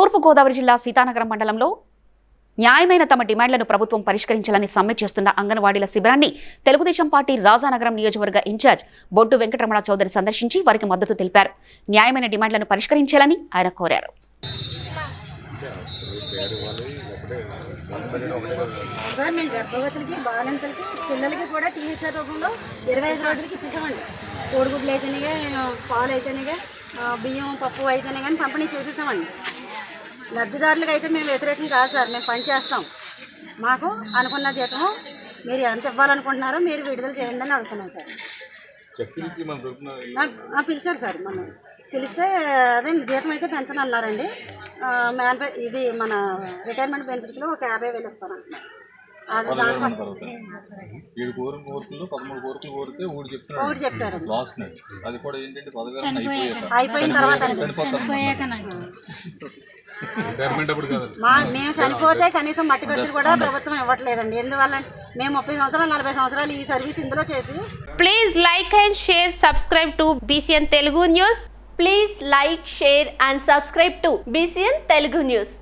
తూర్పుగోదావరి జిల్లా సీతానగరం మండలంలో న్యాయమైన తమ డిమాండ్లను ప్రభుత్వం పరిష్కరించాలని సమ్మె చేస్తున్న అంగన్వాడీల శిబిరాన్ని తెలుగుదేశం పార్టీ రాజానగరం నియోజకవర్గ ఇన్ఛార్జ్ బొడ్డు వెంకటరమణ చౌదరి సందర్శించి వారికి మద్దతు తెలిపారు. న్యాయమైన డిమాండ్లను పరిష్కరించాలని ఆయన కోరారు. గర్భవతులకి పిల్లలకి కూడా టీహెచ్ఆర్ రూపంలో ఇరవై ఐదు రోజులకి ఇచ్చేసామండి. కోడిగుడ్లు అయితేనే పాలు అయితేనే బియ్యం పప్పు అయితేనే కానీ పంపిణీ చేసేసామండి. లబ్ధిదారులకు అయితే మేము వ్యతిరేకం కాదు సార్ మేము పని చేస్తాం. మాకు అనుకున్న జీతం మీరు ఎంత ఇవ్వాలనుకుంటున్నారో మీరు విడుదల చేయండి అని అడుగుతున్నాం సార్. పిలిచారు సార్ మనం పిలిస్తే అదే జీతం అయితే పెంచను అన్నారండి. మ్యాన్ ఇది మన రిటైర్మెంట్ బెనిఫిట్స్లో ఒక యాభై వేలు ఏడు కోరికల్లో పదమూడు కోరికలు కోరితే ఊడు లాస్ట్ అది కూడా ఏంటంటే అయిపోయాక. అయిపోయిన తర్వాత అండి. రిటైర్మెంట్ అప్పుడు కాదు మా మేము చనిపోతే కనీసం మట్టి ఖర్చులు కూడా ప్రభుత్వం ఇవ్వట్లేదండి. ఎందువల్ల మేము ముప్పై సంవత్సరాలు నలభై సంవత్సరాలు ఈ సర్వీస్ ఇందులో చేసి please like and share subscribe to BCN Telugu news please like share and subscribe to BCN Telugu news